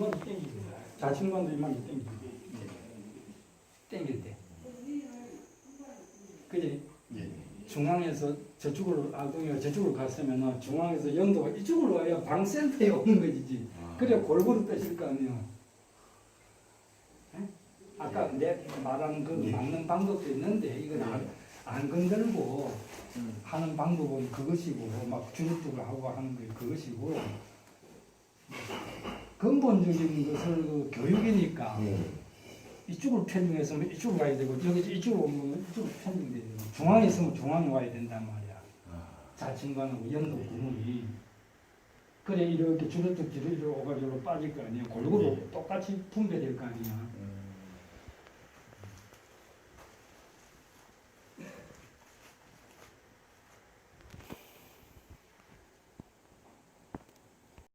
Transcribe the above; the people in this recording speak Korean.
이만큼 땡기고 좌측만도 이만큼 땡기고 땡길 때. 그지? 예. 중앙에서 저쪽으로 아동이가 저쪽으로 갔으면 중앙에서 연도가 이쪽으로 와야 방 센터에 오는 거지 아. 그래 골고루 뜨실 거 예? 아까 내 말하는 그 예. 막는 방법도 있는데 이건 안, 안 건들고 하는 방법은 그것이고 막 주눅주눅 하고 하는 게 그것이고 근본적인 것을 그 교육이니까 예. 이쪽으로 편중했으면 이쪽으로 가야 되고 여기 이쪽으로 오면 이쪽으로 편중돼야 되고 중앙에 있으면 중앙에 와야 된단 말이야 아. 좌측관하고 연도 구멍이 그래 이렇게 주르륵 주르륵 오가지고 빠질 거 아니야 골고루 예. 똑같이 분배될 거 아니야 음.